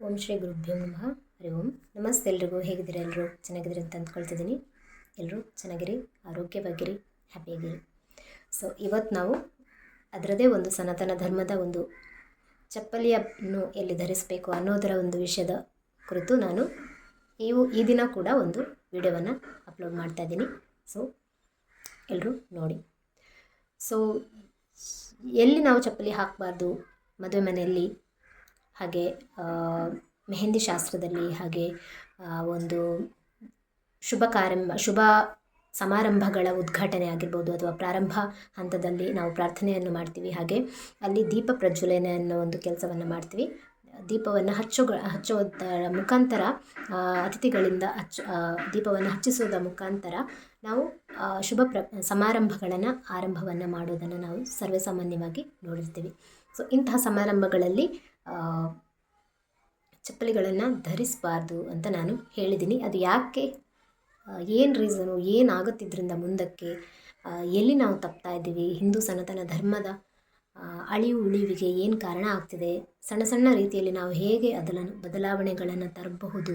ಓಂ ಶ್ರೀ ಗುರುಭ್ಯೋ ನಮಃ. ಹರಿ ಓಂ. ನಮಸ್ತೆ ಎಲ್ರಿಗೂ. ಹೇಗಿದ್ದೀರಾ? ಎಲ್ಲರೂ ಚೆನ್ನಾಗಿದ್ದೀರಿ ಅಂತ ಅಂದ್ಕೊಳ್ತಿದ್ದೀನಿ. ಎಲ್ಲರೂ ಚೆನ್ನಾಗಿರಿ, ಆರೋಗ್ಯವಾಗಿರಿ, ಹ್ಯಾಪಿಯಾಗಿರಿ. ಸೊ ಇವತ್ತು ನಾವು ಅದರದೇ ಒಂದು ಸನಾತನ ಧರ್ಮದ ಒಂದು ಚಪ್ಪಲಿಯನ್ನು ಎಲ್ಲಿ ಧರಿಸಬೇಕು ಅನ್ನೋದರ ಒಂದು ವಿಷಯದ ಕುರಿತು ನಾನು ಇವು ಈ ದಿನ ಕೂಡ ಒಂದು ವಿಡಿಯೋವನ್ನು ಅಪ್ಲೋಡ್ ಮಾಡ್ತಾ ಇದ್ದೀನಿ. ಸೊ ಎಲ್ಲರೂ ನೋಡಿ. ಸೊ ಎಲ್ಲಿ ನಾವು ಚಪ್ಪಲಿ ಹಾಕಬಾರ್ದು ಮದುವೆ ಮನೆಯಲ್ಲಿ ಹಾಗೆ ಮೆಹೆಂದಿ ಶಾಸ್ತ್ರದಲ್ಲಿ ಹಾಗೆ ಒಂದು ಶುಭ ಕಾರ್ಯ ಶುಭ ಸಮಾರಂಭಗಳ ಉದ್ಘಾಟನೆ ಆಗಿರ್ಬೋದು ಅಥವಾ ಪ್ರಾರಂಭ ಹಂತದಲ್ಲಿ ನಾವು ಪ್ರಾರ್ಥನೆಯನ್ನು ಮಾಡ್ತೀವಿ. ಹಾಗೆ, ಅಲ್ಲಿ ದೀಪ ಪ್ರಜ್ವಲನೆ ಅನ್ನೋ ಒಂದು ಕೆಲಸವನ್ನು ಮಾಡ್ತೀವಿ. ದೀಪವನ್ನು ಹಚ್ಚೋ ಹಚ್ಚೋದರ ಮುಖಾಂತರ ಅತಿಥಿಗಳಿಂದ ಹಚ್ಚ ದೀಪವನ್ನು ಹಚ್ಚಿಸೋದ ಮುಖಾಂತರ ನಾವು ಶುಭ ಪ್ರ, ಸಮಾರಂಭಗಳನ್ನು ಆರಂಭವನ್ನು ಮಾಡೋದನ್ನು ನಾವು ಸರ್ವೇಸಾಮಾನ್ಯವಾಗಿ ನೋಡಿರ್ತೀವಿ. ಸೊ ಇಂತಹ ಸಮಾರಂಭಗಳಲ್ಲಿ ಚಪ್ಪಲಿಗಳನ್ನು ಧರಿಸಬಾರ್ದು ಅಂತ ನಾನು ಹೇಳಿದ್ದೀನಿ ಅದು ಯಾಕೆ ಏನು ರೀಸನು ಏನಾಗುತ್ತಿದ್ದರಿಂದ ಮುಂದಕ್ಕೆ ಎಲ್ಲಿ ನಾವು ತಪ್ತಾ ಇದ್ದೀವಿ? ಹಿಂದೂ ಸನಾತನ ಧರ್ಮದ ಅಳಿವು ಉಳಿವಿಗೆ ಏನು ಕಾರಣ ಆಗ್ತಿದೆ? ಸಣ್ಣ ಸಣ್ಣ ರೀತಿಯಲ್ಲಿ ನಾವು ಹೇಗೆ ಅದನ್ನು ಬದಲಾವಣೆಗಳನ್ನು ತರಬಹುದು?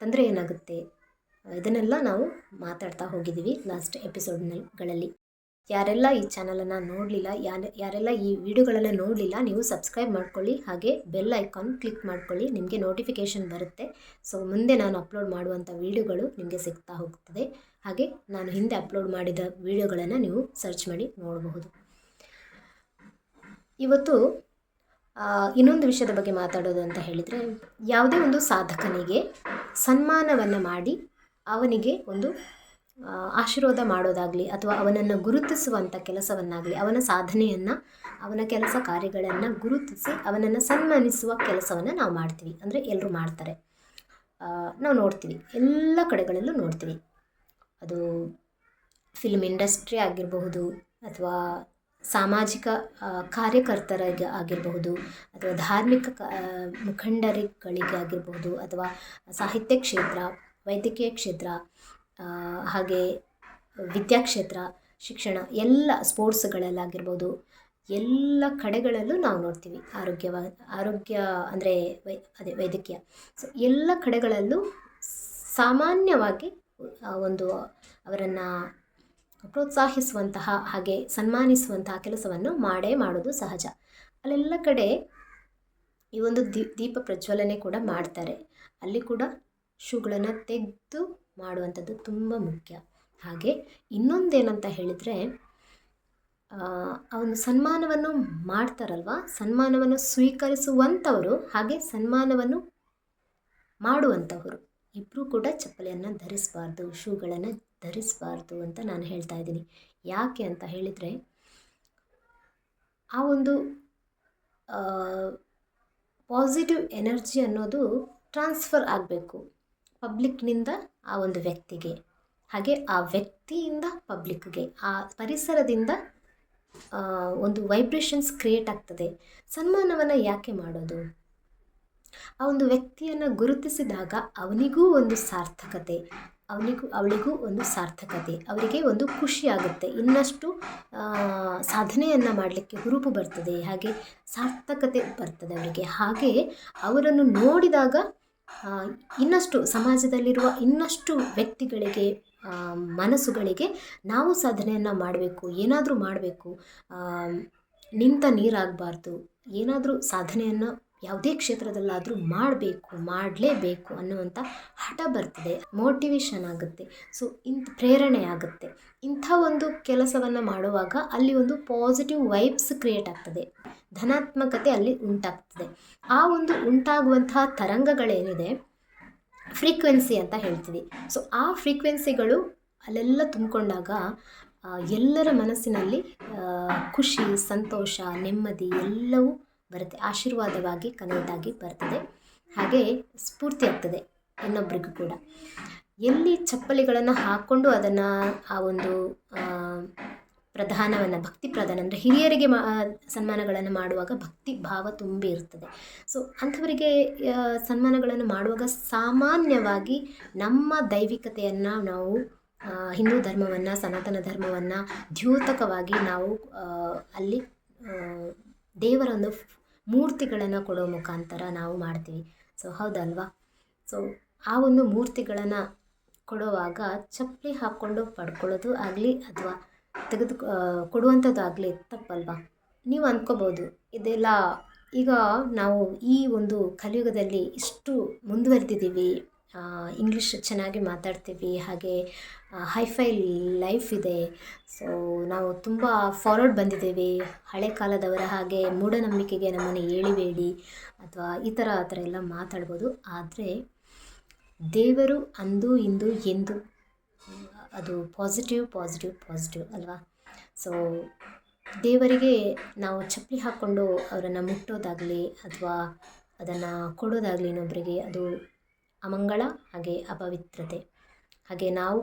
ತಂದರೆ ಏನಾಗುತ್ತೆ? ಇದನ್ನೆಲ್ಲ ನಾವು ಮಾತಾಡ್ತಾ ಹೋಗಿದ್ದೀವಿ ಲಾಸ್ಟ್ ಎಪಿಸೋಡ್ನಲ್ಲಿ ಯಾರೆಲ್ಲ ಈ ಚಾನಲನ್ನು ನೋಡಲಿಲ್ಲ, ಯಾರು, ಯಾರೆಲ್ಲ ಈ ವಿಡಿಯೋಗಳನ್ನು ನೋಡಲಿಲ್ಲ, ನೀವು ಸಬ್ಸ್ಕ್ರೈಬ್ ಮಾಡ್ಕೊಳ್ಳಿ, ಹಾಗೆ ಬೆಲ್ ಐಕಾನ್ ಕ್ಲಿಕ್ ಮಾಡ್ಕೊಳ್ಳಿ, ನಿಮಗೆ ನೋಟಿಫಿಕೇಷನ್ ಬರುತ್ತೆ. ಸೊ ಮುಂದೆ ನಾನು ಅಪ್ಲೋಡ್ ಮಾಡುವಂಥ ವೀಡಿಯೋಗಳು ನಿಮಗೆ ಸಿಗ್ತಾ ಹೋಗ್ತದೆ. ಹಾಗೆ ನಾನು ಹಿಂದೆ ಅಪ್ಲೋಡ್ ಮಾಡಿದ ವೀಡಿಯೋಗಳನ್ನು ನೀವು ಸರ್ಚ್ ಮಾಡಿ ನೋಡಬಹುದು. ಇವತ್ತು ಇನ್ನೊಂದು ವಿಷಯದ ಬಗ್ಗೆ ಮಾತಾಡೋದು ಅಂತ ಹೇಳಿದರೆ, ಯಾವುದೇ ಒಂದು ಸಾಧಕನಿಗೆ ಸನ್ಮಾನವನ್ನು ಮಾಡಿ ಅವನಿಗೆ ಒಂದು ಆಶೀರ್ವಾದ ಮಾಡೋದಾಗಲಿ ಅಥವಾ ಅವನನ್ನು ಗುರುತಿಸುವಂಥ ಕೆಲಸವನ್ನಾಗಲಿ ಅವನ ಸಾಧನೆಯನ್ನು ಅವನ ಕೆಲಸ ಕಾರ್ಯಗಳನ್ನು ಗುರುತಿಸಿ ಅವನನ್ನು ಸನ್ಮಾನಿಸುವ ಕೆಲಸವನ್ನು ನಾವು ಮಾಡ್ತೀವಿ. ಅಂದರೆ ಎಲ್ಲರೂ ಮಾಡ್ತಾರೆ. ನಾವು ನೋಡ್ತೀವಿ. ಎಲ್ಲ ಕಡೆಗಳಲ್ಲೂ ನೋಡ್ತೀವಿ. ಅದು ಫಿಲ್ಮ್ ಇಂಡಸ್ಟ್ರಿ ಆಗಿರಬಹುದು ಅಥವಾ ಸಾಮಾಜಿಕ ಕಾರ್ಯಕರ್ತರಿಗೆ ಆಗಿರಬಹುದು ಅಥವಾ ಧಾರ್ಮಿಕ ಆ, ಆಗಿರಬಹುದು ಅಥವಾ ಸಾಹಿತ್ಯ ಕ್ಷೇತ್ರ ವೈದ್ಯಕೀಯ ಕ್ಷೇತ್ರ ಹಾಗೆ ವಿದ್ಯಾಕ್ಷೇತ್ರ ಶಿಕ್ಷಣ, ಎಲ್ಲ ಸ್ಪೋರ್ಟ್ಸ್ಗಳಲ್ಲಾಗಿರ್ಬೋದು ಎಲ್ಲ ಕಡೆಗಳಲ್ಲೂ ನಾವು ನೋಡ್ತೀವಿ ಆರೋಗ್ಯವ, ಆರೋಗ್ಯ ಅಂದರೆ ವೈ, ಅದೇ ವೈದ್ಯಕೀಯ. ಸೊ ಎಲ್ಲ ಕಡೆಗಳಲ್ಲೂ ಸಾಮಾನ್ಯವಾಗಿ ಒಂದು ಅವರನ್ನು ಪ್ರೋತ್ಸಾಹಿಸುವಂತಹ ಹಾಗೆ ಸನ್ಮಾನಿಸುವಂತಹ ಕೆಲಸವನ್ನು ಮಾಡೇ ಮಾಡೋದು ಸಹಜ. ಅಲ್ಲೆಲ್ಲ ಕಡೆ ಈ ಒಂದು ದೀಪ ಪ್ರಜ್ವಲನೆ ಕೂಡ ಮಾಡ್ತಾರೆ. ಅಲ್ಲಿ ಕೂಡ ಶೂಗಳನ್ನು ತೆಗೆದು ಮಾಡುವಂಥದ್ದು ತುಂಬ ಮುಖ್ಯ. ಹಾಗೆ ಇನ್ನೊಂದೇನಂತ ಹೇಳಿದರೆ, ಆ ಸನ್ಮಾನವನ್ನು ಮಾಡ್ತಾರಲ್ವ? ಸನ್ಮಾನವನ್ನು ಸ್ವೀಕರಿಸುವಂಥವರು ಹಾಗೆ ಸನ್ಮಾನವನ್ನು ಮಾಡುವಂಥವರು. ಇಬ್ಬರೂ ಕೂಡ ಚಪ್ಪಲಿಯನ್ನು ಧರಿಸಬಾರ್ದು, ಶೂಗಳನ್ನು ಧರಿಸಬಾರ್ದು ಅಂತ ನಾನು ಹೇಳ್ತಾ ಇದ್ದೀನಿ. ಯಾಕೆ ಅಂತ ಹೇಳಿದರೆ, ಆ ಒಂದು ಪಾಸಿಟಿವ್ ಎನರ್ಜಿ ಅನ್ನೋದು ಟ್ರಾನ್ಸ್ಫರ್ ಆಗಬೇಕು. ಪಬ್ಲಿಕ್ನಿಂದ ಆ ಒಂದು ವ್ಯಕ್ತಿಗೆ, ಹಾಗೆ ಆ ವ್ಯಕ್ತಿಯಿಂದ ಪಬ್ಲಿಕ್ಗೆ, ಆ ಪರಿಸರದಿಂದ ಒಂದು ವೈಬ್ರೇಷನ್ಸ್ ಕ್ರಿಯೇಟ್ ಆಗ್ತದೆ. ಸನ್ಮಾನವನ್ನು ಯಾಕೆ ಮಾಡೋದು? ಆ ಒಂದು ವ್ಯಕ್ತಿಯನ್ನು ಗುರುತಿಸಿದಾಗ ಅವನಿಗೂ ಒಂದು ಸಾರ್ಥಕತೆ, ಅವನಿಗೂ, ಅವಳಿಗೂ ಒಂದು ಸಾರ್ಥಕತೆ, ಅವರಿಗೆ ಒಂದು ಖುಷಿಯಾಗುತ್ತೆ ಇನ್ನಷ್ಟು ಸಾಧನೆಯನ್ನು ಮಾಡಲಿಕ್ಕೆ ಹುರುಪು ಬರ್ತದೆ, ಹಾಗೆ ಸಾರ್ಥಕತೆ ಬರ್ತದೆ ಅವರಿಗೆ. ಹಾಗೆ ಅವರನ್ನು ನೋಡಿದಾಗ ಇನ್ನಷ್ಟು ಸಮಾಜದಲ್ಲಿರುವ ಇನ್ನಷ್ಟು ವ್ಯಕ್ತಿಗಳಿಗೆ ಮನಸ್ಸುಗಳಿಗೆ ನಾವು ಸಾಧನೆಯನ್ನು ಮಾಡಬೇಕು. ಏನಾದರೂ ಮಾಡಬೇಕು. ನಿಂತ ನೀರಾಗಬಾರ್ದು. ಏನಾದರೂ ಸಾಧನೆಯನ್ನು ಯಾವುದೇ ಕ್ಷೇತ್ರದಲ್ಲಾದರೂ ಮಾಡಬೇಕು, ಮಾಡಲೇಬೇಕು ಅನ್ನುವಂಥ ಹಠ ಬರ್ತದೆ. ಮೋಟಿವೇಶನ್ ಆಗುತ್ತೆ. ಸೊ ಇಂಥ ಪ್ರೇರಣೆ ಆಗುತ್ತೆ. ಇಂಥ ಒಂದು ಕೆಲಸವನ್ನು ಮಾಡುವಾಗ ಅಲ್ಲಿ ಒಂದು ಪಾಸಿಟಿವ್ ವೈಬ್ಸ್ ಕ್ರಿಯೇಟ್ ಆಗ್ತದೆ. ಧನಾತ್ಮಕತೆ ಅಲ್ಲಿ ಉಂಟಾಗ್ತದೆ. ಆ ಒಂದು ಉಂಟಾಗುವಂತಹ ತರಂಗಗಳೇನಿದೆ? ಫ್ರೀಕ್ವೆನ್ಸಿ ಅಂತ ಹೇಳ್ತೀವಿ. ಸೊ ಆ ಫ್ರೀಕ್ವೆನ್ಸಿಗಳು ಅಲ್ಲೆಲ್ಲ ತುಂಬಿಕೊಂಡಾಗ ಎಲ್ಲರ ಮನಸ್ಸಿನಲ್ಲಿ ಖುಷಿ, ಸಂತೋಷ, ನೆಮ್ಮದಿ ಎಲ್ಲವೂ ಬರುತ್ತೆ. ಆಶೀರ್ವಾದವಾಗಿ ಆಗಿ ಬರ್ತದೆ. ಹಾಗೆ ಸ್ಫೂರ್ತಿ ಆಗ್ತದೆ ಇನ್ನೊಬ್ಬರಿಗೂ ಕೂಡ. ಎಲ್ಲಿ ಚಪ್ಪಲಿಗಳನ್ನು ಹಾಕ್ಕೊಂಡು ಅದನ್ನು ಆ ಒಂದು ಪ್ರಧಾನವನ್ನು, ಭಕ್ತಿ ಪ್ರಧಾನ ಅಂದರೆ ಹಿರಿಯರಿಗೆ ಮಾ, ಸನ್ಮಾನಗಳನ್ನು ಮಾಡುವಾಗ ಭಕ್ತಿ ಭಾವ ತುಂಬಿ ಇರ್ತದೆ. ಸೊ ಅಂಥವರಿಗೆ ಸನ್ಮಾನಗಳನ್ನು ಮಾಡುವಾಗ ಸಾಮಾನ್ಯವಾಗಿ ನಮ್ಮ ದೈವಿಕತೆಯನ್ನು ನಾವು ಹಿಂದೂ ಧರ್ಮವನ್ನು, ಸನಾತನ ಧರ್ಮವನ್ನು ದ್ಯೋತಕವಾಗಿ ನಾವು ಅಲ್ಲಿ ದೇವರ ಒಂದು ಮೂರ್ತಿಗಳನ್ನು ಕೊಡೋ ಮುಖಾಂತರ ನಾವು ಮಾಡ್ತೀವಿ. ಸೊ, ಹೌದಲ್ವಾ? ಸೊ, ಆ ಒಂದು ಮೂರ್ತಿಗಳನ್ನು ಕೊಡುವಾಗ ಚಪ್ಪಲಿ ಹಾಕ್ಕೊಂಡು ಪಡ್ಕೊಳ್ಳೋದು ಆಗಲಿ ಅಥವಾ ತೆಗೆದು ಕೊಡುವಂಥದ್ದು ಆಗಲಿ ತಪ್ಪಲ್ವಾ? ನೀವು ಅಂದ್ಕೋಬೋದು ಇದೆಲ್ಲ ಈಗ ನಾವು ಈ ಒಂದು ಕಲಿಯುಗದಲ್ಲಿ ಇಷ್ಟು ಮುಂದುವರೆದಿದ್ದೀವಿ. ಇಂಗ್ಲೀಷ್ ಚೆನ್ನಾಗಿ ಮಾತಾಡ್ತೀವಿ, ಹಾಗೆ ಹೈಫೈ ಲೈಫ್ ಇದೆ. ಸೊ ನಾವು ತುಂಬ ಫಾರ್ವರ್ಡ್ ಬಂದಿದ್ದೇವೆ. ಹಳೆ ಕಾಲದವರ ಹಾಗೆ ಮೂಢನಂಬಿಕೆಗೆ ನಮ್ಮನ್ನು ಏಳಿಬೇಡಿ ಅಥವಾ ಈ ಥರ ಆ ಥರ ಎಲ್ಲ ಮಾತಾಡ್ಬೋದು. ಆದರೆ, ದೇವರು ಅಂದು, ಇಂದು, ಎಂದು, ಅದು ಪಾಸಿಟಿವ್ ಪಾಸಿಟಿವ್ ಪಾಸಿಟಿವ್ ಅಲ್ವಾ? ಸೊ ದೇವರಿಗೆ ನಾವು ಚಪ್ಪಲಿ ಹಾಕ್ಕೊಂಡು ಅವರನ್ನು ಮುಟ್ಟೋದಾಗಲಿ ಅಥವಾ ಅದನ್ನು ಕೊಡೋದಾಗಲಿ ಇನ್ನೊಬ್ಬರಿಗೆ ಅದು ಅಮಂಗಳ, ಹಾಗೆ ಅಪವಿತ್ರತೆ. ಹಾಗೆ ನಾವು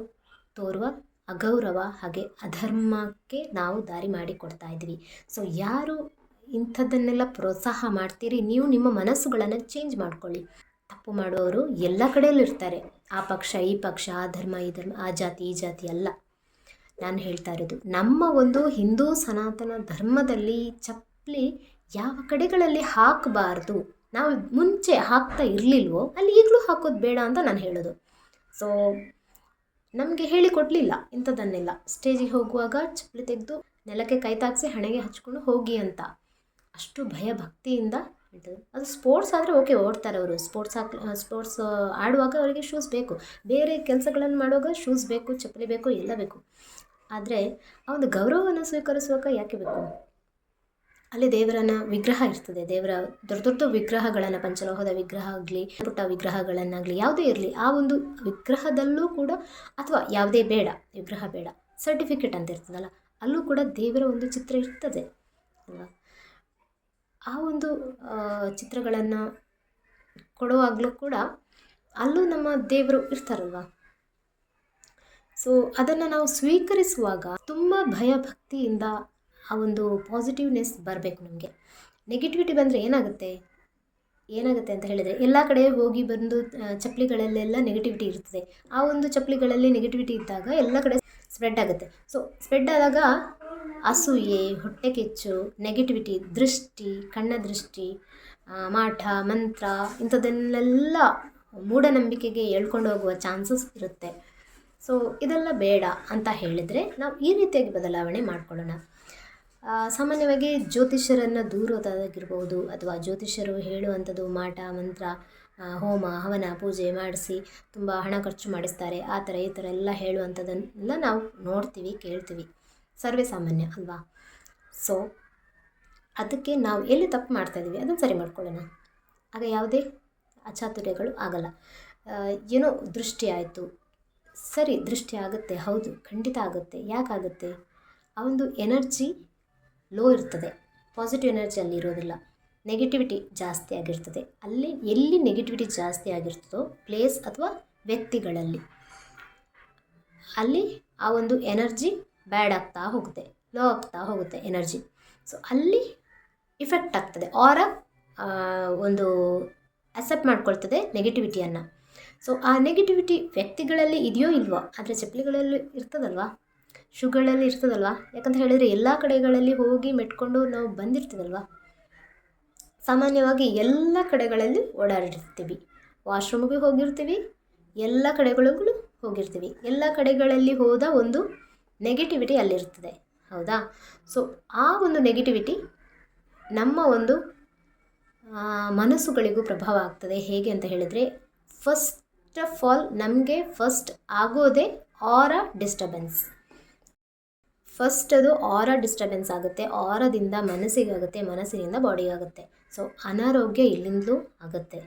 ತೋರುವ ಅಗೌರವ, ಹಾಗೆ ಅಧರ್ಮಕ್ಕೆ ನಾವು ದಾರಿ ಮಾಡಿ ಕೊಡ್ತಾ ಇದ್ದೀವಿ ಸೊ ಯಾರು ಇಂಥದ್ದನ್ನೆಲ್ಲ ಪ್ರೋತ್ಸಾಹ ಮಾಡ್ತೀರಿ? ನೀವು ನಿಮ್ಮ ಮನಸ್ಸುಗಳನ್ನು ಚೇಂಜ್ ಮಾಡ್ಕೊಳ್ಳಿ. ತಪ್ಪು ಮಾಡುವವರು ಎಲ್ಲ ಕಡೆಯಲ್ಲೂ ಇರ್ತಾರೆ ಆ ಪಕ್ಷ, ಈ ಪಕ್ಷ, ಆ ಧರ್ಮ, ಈ ಧರ್ಮ, ಆ ಜಾತಿ, ಈ ಜಾತಿ ಅಲ್ಲ. ನಾನು ಹೇಳ್ತಾ ಇರೋದು, ನಮ್ಮ ಒಂದು ಹಿಂದೂ ಸನಾತನ ಧರ್ಮದಲ್ಲಿ ಚಪ್ಪಲಿ ಯಾವ ಕಡೆಗಳಲ್ಲಿ ಹಾಕಬಾರ್ದು? ನಾವು ಮುಂಚೆ ಹಾಕ್ತಾ ಇರಲಿಲ್ವೋ, ಅಲ್ಲಿ ಈಗಲೂ ಹಾಕೋದು ಬೇಡ ಅಂತ ನಾನು ಹೇಳೋದು. ಸೊ ನಮಗೆ ಹೇಳಿಕೊಡಲಿಲ್ಲ ಇಂಥದ್ದನ್ನೆಲ್ಲ. ಸ್ಟೇಜಿಗೆ ಹೋಗುವಾಗ ಚಪ್ಪಲಿ ತೆಗೆದು ನೆಲಕ್ಕೆ ಕೈ ತಾಗಿಸಿ ಹಣೆಗೆ ಹಚ್ಕೊಂಡು ಹೋಗಿ ಅಂತ. ಅಷ್ಟು ಭಯ ಭಕ್ತಿಯಿಂದ ಹೇಳ್ತದೆ ಅದು ಸ್ಪೋರ್ಟ್ಸ್ ಆದರೆ ಓಕೆ ಓಡ್ತಾರೆ ಅವರು. ಸ್ಪೋರ್ಟ್ಸ್ ಹಾಕ್ ಸ್ಪೋರ್ಟ್ಸ್ ಆಡುವಾಗ ಅವರಿಗೆ ಶೂಸ್ ಬೇಕು. ಬೇರೆ ಕೆಲಸಗಳನ್ನು ಮಾಡುವಾಗ ಶೂಸ್ ಬೇಕು, ಚಪ್ಪಲಿ ಬೇಕು, ಎಲ್ಲ ಬೇಕು. ಆದರೆ, ಆ ಒಂದು ಗೌರವವನ್ನು ಸ್ವೀಕರಿಸುವಾಗ ಯಾಕೆ ಬೇಕು? ಅಲ್ಲಿ ದೇವರನ್ನ ವಿಗ್ರಹ ಇರ್ತದೆ. ದೇವರ ದೊಡ್ಡ ದೊಡ್ಡ ವಿಗ್ರಹಗಳನ್ನು, ಪಂಚಲೋಹದ ವಿಗ್ರಹ ಆಗಲಿ, ಪುಟ್ಟ ವಿಗ್ರಹಗಳನ್ನಾಗಲಿ, ಯಾವುದೇ ಇರಲಿ, ಆ ಒಂದು ವಿಗ್ರಹದಲ್ಲೂ ಕೂಡ ಅಥವಾ ಯಾವುದೇ ಬೇಡ, ವಿಗ್ರಹ ಬೇಡ ಸರ್ಟಿಫಿಕೇಟ್ ಅಂತ ಇರ್ತದಲ್ಲ, ಅಲ್ಲೂ ಕೂಡ ದೇವರ ಒಂದು ಚಿತ್ರ ಇರ್ತದೆ. ಅಲ್ವಾ? ಆ ಒಂದು ಚಿತ್ರಗಳನ್ನು ಕೊಡುವಾಗಲೂ ಕೂಡ ಅಲ್ಲೂ ನಮ್ಮ ದೇವರು ಇರ್ತಾರಲ್ವ? ಸೊ ಅದನ್ನು ನಾವು ಸ್ವೀಕರಿಸುವಾಗ ತುಂಬ ಭಯ ಭಕ್ತಿಯಿಂದ ಆ ಒಂದು ಪಾಸಿಟಿವ್ನೆಸ್ ಬರಬೇಕು ನಮಗೆ. ನೆಗೆಟಿವಿಟಿ ಬಂದರೆ ಏನಾಗುತ್ತೆ? ಏನಾಗುತ್ತೆ ಅಂತ ಹೇಳಿದರೆ, ಎಲ್ಲ ಕಡೆ ಹೋಗಿ ಬಂದು ಚಪ್ಪಲಿಗಳಲ್ಲೆಲ್ಲ ನೆಗೆಟಿವಿಟಿ ಇರ್ತದೆ. ಆ ಒಂದು ಚಪ್ಪಲಿಗಳಲ್ಲಿ ನೆಗೆಟಿವಿಟಿ ಇದ್ದಾಗ ಎಲ್ಲ ಕಡೆ ಸ್ಪ್ರೆಡ್ ಆಗುತ್ತೆ. ಸೊ ಸ್ಪ್ರೆಡ್ ಆದಾಗ ಅಸೂಯೆ ಹೊಟ್ಟೆ ಕೆಚ್ಚು ನೆಗೆಟಿವಿಟಿ ದೃಷ್ಟಿ ಕಣ್ಣ ದೃಷ್ಟಿ ಮಾಠ ಮಂತ್ರ, ಇಂಥದ್ದನ್ನೆಲ್ಲ ಮೂಢನಂಬಿಕೆಗೆ ಹೇಳ್ಕೊಂಡು ಹೋಗುವ ಚಾನ್ಸಸ್ ಇರುತ್ತೆ. ಸೊ ಇದೆಲ್ಲ ಬೇಡ ಅಂತ ಹೇಳಿದರೆ ನಾವು ಈ ರೀತಿಯಾಗಿ ಬದಲಾವಣೆ ಮಾಡ್ಕೊಳ್ಳೋಣ. ಸಾಮಾನ್ಯವಾಗಿ ಜ್ಯೋತಿಷ್ಯರನ್ನು ದೂರೋದಾಗಿರ್ಬೋದು ಅಥವಾ ಜ್ಯೋತಿಷ್ಯರು ಹೇಳುವಂಥದ್ದು ಮಾಟ, ಮಂತ್ರ ಹೋಮ, ಹವನ, ಪೂಜೆ ಮಾಡಿಸಿ ತುಂಬ ಹಣ ಖರ್ಚು ಮಾಡಿಸ್ತಾರೆ. ಆ ಥರ ಈ ಥರ ಎಲ್ಲ ಹೇಳುವಂಥದ್ದನ್ನೆಲ್ಲ ನಾವು ನೋಡ್ತೀವಿ, ಕೇಳ್ತೀವಿ. ಸರ್ವೇ ಸಾಮಾನ್ಯ ಅಲ್ವಾ? ಸೊ ಅದಕ್ಕೆ ನಾವು ಎಲ್ಲಿ ತಪ್ಪು ಮಾಡ್ತಾಯಿದ್ದೀವಿ ಅದನ್ನು ಸರಿ ಮಾಡ್ಕೊಳ್ಳೋಣ. ಆಗ ಯಾವುದೇ ಅಚಾತುರ್ಯಗಳು ಆಗಲ್ಲ. ಏನೋ ದೃಷ್ಟಿ ಆಯಿತು. ಸರಿ, ದೃಷ್ಟಿ ಆಗುತ್ತೆ, ಹೌದು, ಖಂಡಿತ ಆಗುತ್ತೆ. ಯಾಕಾಗುತ್ತೆ? ಆ ಒಂದು ಎನರ್ಜಿ ಲೋ ಇರ್ತದೆ. ಪಾಸಿಟಿವ್ ಎನರ್ಜಿ ಅಲ್ಲಿ ಇರೋದಿಲ್ಲ. ನೆಗೆಟಿವಿಟಿ ಜಾಸ್ತಿ ಆಗಿರ್ತದೆ. ಅಲ್ಲಿ ಎಲ್ಲಿ ನೆಗೆಟಿವಿಟಿ ಜಾಸ್ತಿ ಆಗಿರ್ತದೋ ಪ್ಲೇಸ್ ಅಥವಾ ವ್ಯಕ್ತಿಗಳಲ್ಲಿ ಅಲ್ಲಿ ಆ ಒಂದು ಎನರ್ಜಿ ಬ್ಯಾಡ್ ಆಗ್ತಾ ಹೋಗುತ್ತೆ. ಲೋ ಆಗ್ತಾ ಹೋಗುತ್ತೆ ಎನರ್ಜಿ ಸೊ ಅಲ್ಲಿ ಇಫೆಕ್ಟ್ ಆಗ್ತದೆ. ಆರ ಒಂದು ಅಕ್ಸೆಪ್ಟ್ ಮಾಡ್ಕೊಳ್ತದೆ ನೆಗೆಟಿವಿಟಿಯನ್ನು ಸೊ ಆ ನೆಗೆಟಿವಿಟಿ ವ್ಯಕ್ತಿಗಳಲ್ಲಿ ಇದೆಯೋ ಇಲ್ವೋ, ಆದರೆ ಚಪ್ಪಲಿಗಳಲ್ಲಿ ಇರ್ತದಲ್ವಾ? ಶೂಗಳಲ್ಲಿ ಇರ್ತದಲ್ವ? ಯಾಕಂತ ಹೇಳಿದರೆ ಎಲ್ಲ ಕಡೆಗಳಲ್ಲಿ ಹೋಗಿ ಮೆಟ್ಕೊಂಡು ನಾವು ಬಂದಿರ್ತೀವಲ್ವ ಸಾಮಾನ್ಯವಾಗಿ ಎಲ್ಲ ಕಡೆಗಳಲ್ಲಿ ಓಡಾಡಿರ್ತೀವಿ. ವಾಶ್ರೂಮ್ಗೆ ಹೋಗಿರ್ತೀವಿ, ಎಲ್ಲ ಕಡೆಗಳಿಗೂ ಹೋಗಿರ್ತೀವಿ. ಎಲ್ಲ ಕಡೆಗಳಲ್ಲಿ ಹೋದ ಒಂದು ನೆಗೆಟಿವಿಟಿ ಅಲ್ಲಿರ್ತದೆ. ಹೌದಾ? ಸೊ ಆ ಒಂದು ನೆಗೆಟಿವಿಟಿ ನಮ್ಮ ಒಂದು ಮನಸ್ಸುಗಳಿಗೂ ಪ್ರಭಾವ ಆಗ್ತದೆ. ಹೇಗೆ ಅಂತ ಹೇಳಿದರೆ ಫಸ್ಟ್ ಆಫ್ ಆಲ್ ನಮಗೆ ಫಸ್ಟ್ ಆಗೋದೇ ಆರ ಡಿಸ್ಟರ್ಬೆನ್ಸ್ ಫಸ್ಟ್ ಅದು ಆರ ಡಿಸ್ಟರ್ಬೆನ್ಸ್ ಆಗುತ್ತೆ. ಆರದಿಂದ ಮನಸ್ಸಿಗಾಗುತ್ತೆ ಮನಸ್ಸಿನಿಂದ ಬಾಡಿಗಾಗುತ್ತೆ ಸೊ ಅನಾರೋಗ್ಯ ಇಲ್ಲಿಂದಲೂ ಆಗುತ್ತೆ.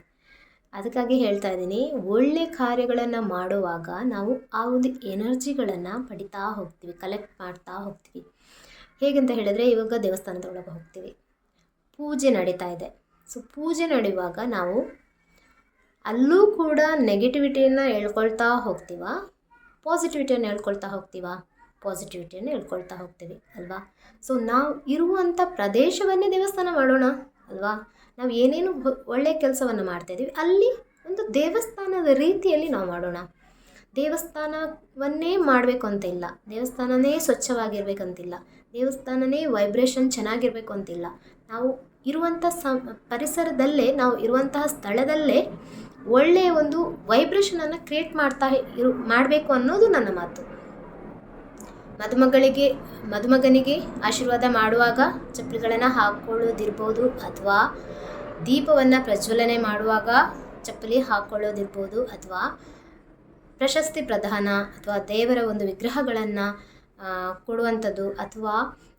ಅದಕ್ಕಾಗಿ ಹೇಳ್ತಾ ಇದ್ದೀನಿ, ಒಳ್ಳೆ ಕಾರ್ಯಗಳನ್ನು ಮಾಡುವಾಗ ನಾವು ಆ ಒಂದು ಎನರ್ಜಿಗಳನ್ನು ಪಡಿತಾ ಹೋಗ್ತೀವಿ ಕಲೆಕ್ಟ್ ಮಾಡ್ತಾ ಹೋಗ್ತೀವಿ. ಹೇಗಂತ ಹೇಳಿದ್ರೆ, ಇವಾಗ ದೇವಸ್ಥಾನದ ಒಳಗೆ ಹೋಗ್ತೀವಿ. ಪೂಜೆ ನಡೀತಾ ಇದೆ. ಸೊ ಪೂಜೆ ನಡೆಯುವಾಗ ನಾವು ಅಲ್ಲೂ ಕೂಡ ನೆಗೆಟಿವಿಟಿಯನ್ನು ಹೇಳ್ಕೊಳ್ತಾ ಹೋಗ್ತೀವ? ಪಾಸಿಟಿವಿಟಿಯನ್ನು ಹೇಳ್ಕೊಳ್ತಾ ಹೋಗ್ತೀವ? ಪಾಸಿಟಿವಿಟಿಯನ್ನು ಹೇಳ್ಕೊಳ್ತಾ ಹೋಗ್ತೀವಿ, ಅಲ್ವಾ? ಸೊ ನಾವು ಇರುವಂಥ ಪ್ರದೇಶವನ್ನೇ ದೇವಸ್ಥಾನ ಮಾಡೋಣ, ಅಲ್ವಾ? ನಾವು ಏನೇನು ಒಳ್ಳೆಯ ಕೆಲಸವನ್ನು ಮಾಡ್ತಾಯಿದ್ದೀವಿ ಅಲ್ಲಿ ಒಂದು ದೇವಸ್ಥಾನದ ರೀತಿಯಲ್ಲಿ ನಾವು ಮಾಡೋಣ. ದೇವಸ್ಥಾನವನ್ನೇ ಮಾಡಬೇಕು ಅಂತ ಇಲ್ಲ ದೇವಸ್ಥಾನನೇ ಸ್ವಚ್ಛವಾಗಿರ್ಬೇಕಂತಿಲ್ಲ, ದೇವಸ್ಥಾನನೇ ವೈಬ್ರೇಷನ್ ಚೆನ್ನಾಗಿರಬೇಕು ಅಂತಿಲ್ಲ ನಾವು ಇರುವಂಥ ಸಂ, ಪರಿಸರದಲ್ಲೇ, ನಾವು ಇರುವಂತಹ ಸ್ಥಳದಲ್ಲೇ ಒಳ್ಳೆಯ ಒಂದು ವೈಬ್ರೇಷನನ್ನು ಕ್ರಿಯೇಟ್ ಮಾಡ್ತಾ ಇರು, ಮಾಡಬೇಕು ಅನ್ನೋದು ನನ್ನ ಮಾತು. ಮದುಮಗಳಿಗೆ, ಮದುಮಗನಿಗೆ ಆಶೀರ್ವಾದ ಮಾಡುವಾಗ ಚಪ್ಪಲಿಗಳನ್ನು ಹಾಕ್ಕೊಳ್ಳೋದಿರ್ಬೋದು ಅಥವಾ ದೀಪವನ್ನು ಪ್ರಜ್ವಲನೆ ಮಾಡುವಾಗ ಚಪ್ಪಲಿ ಹಾಕ್ಕೊಳ್ಳೋದಿರ್ಬೋದು ಅಥವಾ ಪ್ರಶಸ್ತಿ ಪ್ರದಾನ ಅಥವಾ ದೇವರ ಒಂದು ವಿಗ್ರಹಗಳನ್ನು ಕೊಡುವಂಥದ್ದು ಅಥವಾ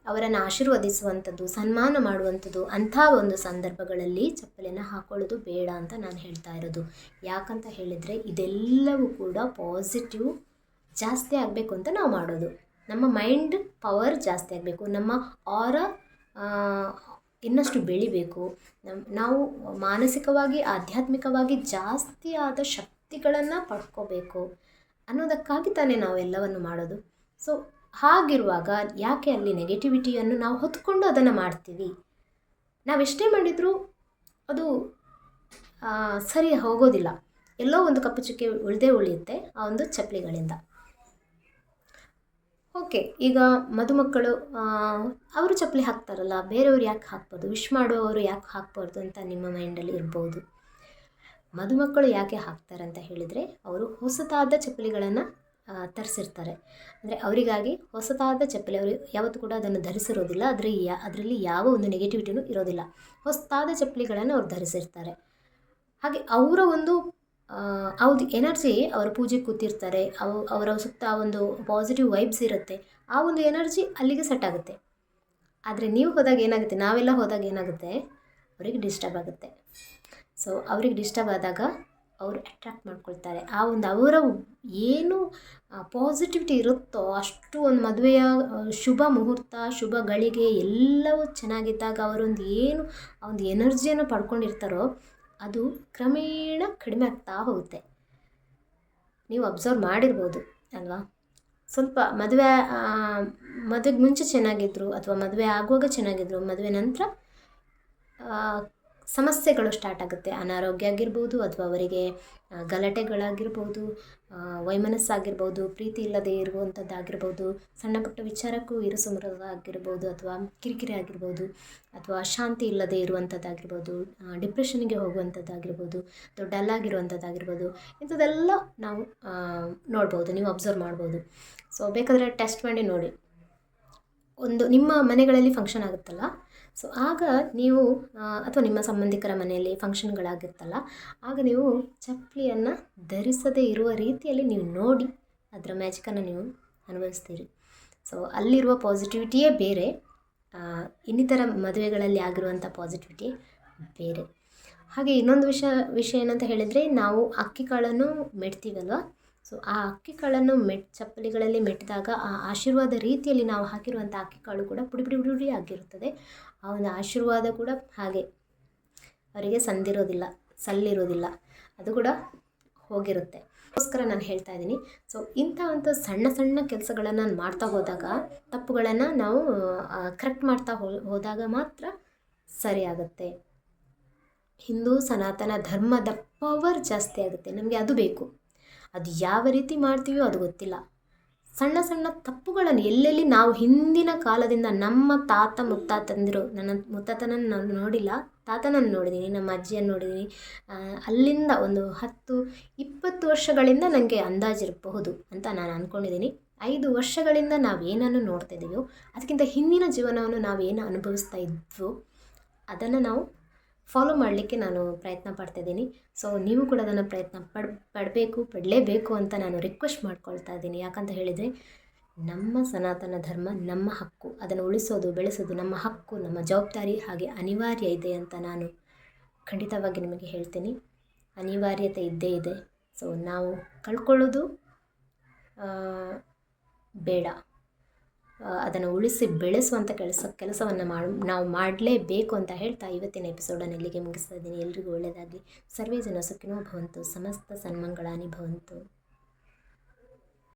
ಅವರನ್ನು ಆಶೀರ್ವದಿಸುವಂಥದ್ದು, ಸನ್ಮಾನ ಮಾಡುವಂಥದ್ದು ಅಂಥ ಒಂದು ಸಂದರ್ಭಗಳಲ್ಲಿ ಚಪ್ಪಲಿನ ಹಾಕ್ಕೊಳ್ಳೋದು ಬೇಡ ಅಂತ ನಾನು ಹೇಳ್ತಾ ಇರೋದು. ಯಾಕಂತ ಹೇಳಿದರೆ ಇದೆಲ್ಲವೂ ಕೂಡ ಪಾಸಿಟಿವ್ ಜಾಸ್ತಿ ಆಗಬೇಕು ಅಂತ ನಾವು ಮಾಡೋದು. ನಮ್ಮ ಮೈಂಡ್ ಪವರ್ ಜಾಸ್ತಿ ಆಗಬೇಕು. ನಮ್ಮ ಆರ ಇನ್ನಷ್ಟು ಬೆಳಿಬೇಕು. ನಮ್ಮ ನಾವು ಮಾನಸಿಕವಾಗಿ, ಆಧ್ಯಾತ್ಮಿಕವಾಗಿ ಜಾಸ್ತಿ ಆದ ಶಕ್ತಿಗಳನ್ನು ಪಡ್ಕೋಬೇಕು ಅನ್ನೋದಕ್ಕಾಗಿ ತಾನೇ ನಾವು ಎಲ್ಲವನ್ನು ಮಾಡೋದು. ಸೊ ಹಾಗಿರುವಾಗ ಯಾಕೆ ಅಲ್ಲಿ ನೆಗೆಟಿವಿಟಿಯನ್ನು ನಾವು ಹೊತ್ಕೊಂಡು ಅದನ್ನು ಮಾಡ್ತೀವಿ? ನಾವೆಷ್ಟೇ ಮಾಡಿದರೂ ಅದು ಸರಿ ಹೋಗೋದಿಲ್ಲ. ಎಲ್ಲೋ ಒಂದು ಕಪ್ಪು ಚುಕ್ಕೆ ಉಳಿದೇ ಉಳಿಯುತ್ತೆ ಆ ಒಂದು ಚಪ್ಪಲಿಗಳಿಂದ. ಓಕೆ, ಈಗ ಮದುಮಕ್ಕಳು ಅವರು ಚಪ್ಪಲಿ ಹಾಕ್ತಾರಲ್ಲ, ಬೇರೆಯವ್ರು ಯಾಕೆ ಹಾಕ್ಬಾರ್ದು? ವಿಶ್ ಮಾಡುವವರು ಯಾಕೆ ಹಾಕ್ಬಾರ್ದು ಅಂತ ನಿಮ್ಮ ಮೈಂಡಲ್ಲಿ ಇರ್ಬೋದು. ಮದುಮಕ್ಕಳು ಯಾಕೆ ಹಾಕ್ತಾರೆ ಅಂತ ಹೇಳಿದರೆ, ಅವರು ಹೊಸತಾದ ಚಪ್ಪಲಿಗಳನ್ನು ತರಿಸಿರ್ತಾರೆ. ಅಂದರೆ ಅವರಿಗಾಗಿ ಹೊಸತಾದ ಚಪ್ಪಲಿ, ಅವರು ಯಾವತ್ತೂ ಕೂಡ ಅದನ್ನು ಧರಿಸಿರೋದಿಲ್ಲ, ಆದರೆ ಯಾ, ಅದರಲ್ಲಿ ಯಾವ ಒಂದು ನೆಗೆಟಿವಿಟಿನೂ ಇರೋದಿಲ್ಲ. ಹೊಸತಾದ ಚಪ್ಪಲಿಗಳನ್ನು ಅವ್ರು ಧರಿಸಿರ್ತಾರೆ. ಹಾಗೆ ಅವರ ಒಂದು ಅವ್ದು ಎನರ್ಜಿ ಅವರ ಪೂಜೆಗೆ ಕೂತಿರ್ತಾರೆ. ಅವು, ಅವರ ಸುತ್ತ ಒಂದು ಪಾಸಿಟಿವ್ ವೈಬ್ಸ್ ಇರುತ್ತೆ. ಆ ಒಂದು ಎನರ್ಜಿ ಅಲ್ಲಿಗೆ ಸೆಟ್ ಆಗುತ್ತೆ. ಆದರೆ ನೀವು ಹೋದಾಗ ಏನಾಗುತ್ತೆ? ನಾವೆಲ್ಲ ಹೋದಾಗ ಏನಾಗುತ್ತೆ? ಅವರಿಗೆ ಡಿಸ್ಟರ್ಬ್ ಆಗುತ್ತೆ. ಸೊ ಅವ್ರಿಗೆ ಡಿಸ್ಟರ್ಬ್ ಆದಾಗ ಅವರು ಅಟ್ರಾಕ್ಟ್ ಮಾಡ್ಕೊಳ್ತಾರೆ. ಆ ಒಂದು ಅವರ ಏನು ಪಾಸಿಟಿವಿಟಿ ಇರುತ್ತೋ ಅಷ್ಟು ಒಂದು ಮದುವೆಯ ಶುಭ ಮುಹೂರ್ತ, ಶುಭ ಗಳಿಗೆ ಎಲ್ಲವೂ ಚೆನ್ನಾಗಿದ್ದಾಗ ಅವರೊಂದು ಏನು, ಆ ಒಂದು ಎನರ್ಜಿಯನ್ನು ಪಡ್ಕೊಂಡಿರ್ತಾರೋ ಅದು ಕ್ರಮೇಣ ಕಡಿಮೆ ಆಗ್ತಾ ಹೋಗುತ್ತೆ. ನೀವು ಅಬ್ಸರ್ವ್ ಮಾಡಿರ್ಬೋದು, ಅಲ್ವಾ? ಸ್ವಲ್ಪ ಮದುವೆ ಮದುವೆಗೆ ಮುಂಚೆ ಚೆನ್ನಾಗಿದ್ದರು ಅಥವಾ ಮದುವೆ ಆಗುವಾಗ ಚೆನ್ನಾಗಿದ್ದರು ಮದುವೆ ನಂತರ ಸಮಸ್ಯೆಗಳು ಸ್ಟಾರ್ಟ್ ಆಗುತ್ತೆ. ಅನಾರೋಗ್ಯ ಆಗಿರ್ಬೋದು ಅಥವಾ ಅವರಿಗೆ ಗಲಾಟೆಗಳಾಗಿರ್ಬೋದು ವೈಮನಸ್ಸಾಗಿರ್ಬೋದು, ಪ್ರೀತಿ ಇಲ್ಲದೆ ಇರುವಂಥದ್ದಾಗಿರ್ಬೋದು ಸಣ್ಣ ಪುಟ್ಟ ವಿಚಾರಕ್ಕೂ ಇರುಸುಮುರುಗ ಆಗಿರ್ಬೋದು ಅಥವಾ ಕಿರಿಕಿರಿ ಆಗಿರ್ಬೋದು ಅಥವಾ ಶಾಂತಿ ಇಲ್ಲದೆ ಇರುವಂಥದ್ದಾಗಿರ್ಬೋದು ಡಿಪ್ರೆಷನ್ಗೆ ಹೋಗುವಂಥದ್ದಾಗಿರ್ಬೋದು ಅಥವಾ ಡಲ್ ಇಂಥದ್ದೆಲ್ಲ ನಾವು ನೋಡ್ಬೋದು, ನೀವು ಅಬ್ಸರ್ವ್ ಮಾಡ್ಬೋದು. ಸೊ ಬೇಕಾದರೆ ಟೆಸ್ಟ್ ಮಾಡಿ ನೋಡಿ. ಒಂದು ನಿಮ್ಮ ಮನೆಗಳಲ್ಲಿ ಫಂಕ್ಷನ್ ಆಗುತ್ತಲ್ಲ? ಸೊ ಆಗ ನೀವು ಅಥವಾ ನಿಮ್ಮ ಸಂಬಂಧಿಕರ ಮನೆಯಲ್ಲಿ ಫಂಕ್ಷನ್ಗಳಾಗಿರ್ತಲ್ಲ ಆಗ ನೀವು ಚಪ್ಪಲಿಯನ್ನು ಧರಿಸದೇ ಇರುವ ರೀತಿಯಲ್ಲಿ ನೀವು ನೋಡಿ ಅದರ ಮ್ಯಾಜಿಕನ್ನು ನೀವು ಅನುಭವಿಸ್ತೀರಿ. ಸೊ ಅಲ್ಲಿರುವ ಪಾಸಿಟಿವಿಟಿಯೇ ಬೇರೆ ಇನ್ನಿತರ ಮದುವೆಗಳಲ್ಲಿ ಆಗಿರುವಂಥ ಪಾಸಿಟಿವಿಟಿ ಬೇರೆ. ಹಾಗೆ ಇನ್ನೊಂದು ವಿಷಯ ವಿಷಯ ಏನಂತ ಹೇಳಿದರೆ, ನಾವು ಅಕ್ಕಿ ಕಾಳನ್ನು ಮೆಟ್ತೀವಲ್ವ? ಸೊ ಆ ಅಕ್ಕಿ ಕಾಳನ್ನು ಮೆಟ್, ಚಪ್ಪಲಿಗಳಲ್ಲಿ ಮೆಟ್ಟಿದಾಗ ಆ ಆಶೀರ್ವಾದ ರೀತಿಯಲ್ಲಿ ನಾವು ಹಾಕಿರುವಂಥ ಅಕ್ಕಿ ಕಾಳು ಕೂಡ ಪುಡಿ ಪುಡಿ ಪುಡಿ ಆಗಿರುತ್ತದೆ. ಆ ಒಂದು ಆಶೀರ್ವಾದ ಕೂಡ ಹಾಗೆ ಅವರಿಗೆ ಸಂದಿರೋದಿಲ್ಲ, ಸಲ್ಲಿರೋದಿಲ್ಲ. ಅದು ಕೂಡ ಹೋಗಿರುತ್ತೆ. ಅದಕ್ಕೋಸ್ಕರ ನಾನು ಹೇಳ್ತಾ ಇದ್ದೀನಿ. ಸೊ ಇಂಥ ಒಂದು ಸಣ್ಣ ಸಣ್ಣ ಕೆಲಸಗಳನ್ನು ನಾನು ಮಾಡ್ತಾ ಹೋದಾಗ, ತಪ್ಪುಗಳನ್ನು ನಾವು ಕರೆಕ್ಟ್ ಮಾಡ್ತಾ ಹೋದಾಗ ಮಾತ್ರ ಸರಿ ಆಗುತ್ತೆ. ಹಿಂದೂ ಸನಾತನ ಧರ್ಮದ ಪವರ್ ಜಾಸ್ತಿ ಆಗುತ್ತೆ. ನಮಗೆ ಅದು ಬೇಕು. ಅದು ಯಾವ ರೀತಿ ಮಾಡ್ತೀವೋ ಅದು ಗೊತ್ತಿಲ್ಲ. ಸಣ್ಣ ಸಣ್ಣ ತಪ್ಪುಗಳನ್ನು ಎಲ್ಲೆಲ್ಲಿ ನಾವು ಹಿಂದಿನ ಕಾಲದಿಂದ ನಮ್ಮ ತಾತ ಮುತ್ತಾತಂದಿರು, ನನ್ನ ಮುತ್ತಾತನನ್ನು ನಾನು ನೋಡಿಲ್ಲ, ತಾತನನ್ನು ನೋಡಿದ್ದೀನಿ, ನಮ್ಮ ಅಜ್ಜಿಯನ್ನು ನೋಡಿದ್ದೀನಿ. ಅಲ್ಲಿಂದ ಒಂದು ಹತ್ತು, ಇಪ್ಪತ್ತು ವರ್ಷಗಳಿಂದ ನನಗೆ ಅಂದಾಜಿರಬಹುದು ಅಂತ ನಾನು ಅಂದ್ಕೊಂಡಿದ್ದೀನಿ ಐದು ವರ್ಷಗಳಿಂದ ನಾವೇನನ್ನು ನೋಡ್ತಾ ಇದ್ದೀವೋ, ಅದಕ್ಕಿಂತ ಹಿಂದಿನ ಜೀವನವನ್ನು ನಾವೇನು ಅನುಭವಿಸ್ತಾ ಇದ್ವೋ, ಅದನ್ನು ನಾವು ಫಾಲೋ ಮಾಡಲಿಕ್ಕೆ ನಾನು ಪ್ರಯತ್ನ ಪಡ್ತಿದ್ದೀನಿ ಸೊ ನೀವು ಕೂಡ ಅದನ್ನು ಪ್ರಯತ್ನ ಪಡ್, ಪಡಬೇಕು, ಪಡಲೇಬೇಕು ಅಂತ ನಾನು ರಿಕ್ವೆಸ್ಟ್ ಮಾಡ್ಕೊಳ್ತಾ ಇದ್ದೀನಿ. ಯಾಕಂತ ಹೇಳಿದರೆ, ನಮ್ಮ ಸನಾತನ ಧರ್ಮ ನಮ್ಮ ಹಕ್ಕು. ಅದನ್ನು ಉಳಿಸೋದು, ಬೆಳೆಸೋದು ನಮ್ಮ ಹಕ್ಕು, ನಮ್ಮ ಜವಾಬ್ದಾರಿ ಹಾಗೆ ಅನಿವಾರ್ಯ ಇದೆ ಅಂತ ನಾನು ಖಂಡಿತವಾಗಿ ನಿಮಗೆ ಹೇಳ್ತೀನಿ. ಅನಿವಾರ್ಯತೆ ಇದ್ದೇ ಇದೆ. ಸೊ ನಾವು ಕಳ್ಕೊಳ್ಳೋದು ಬೇಡ. ಅದನ್ನು ಉಳಿಸಿ ಬೆಳೆಸುವಂಥ ಕೆಲಸ, ಕೆಲಸವನ್ನು ಮಾಡಿ, ನಾವು ಮಾಡಲೇಬೇಕು ಅಂತ ಹೇಳ್ತಾ ಇವತ್ತಿನ ಎಪಿಸೋಡನ್ನು ಇಲ್ಲಿಗೆ ಮುಗಿಸ್ತಾ ಇದ್ದೀನಿ. ಎಲ್ರಿಗೂ ಒಳ್ಳೆಯದಾಗಲಿ. ಸರ್ವೇ ಜನ ಸುಖಿನೋ ಭವಂತು. ಸಮಸ್ತ ಸನ್ಮಂಗಳಾನಿ ಭವಂತು.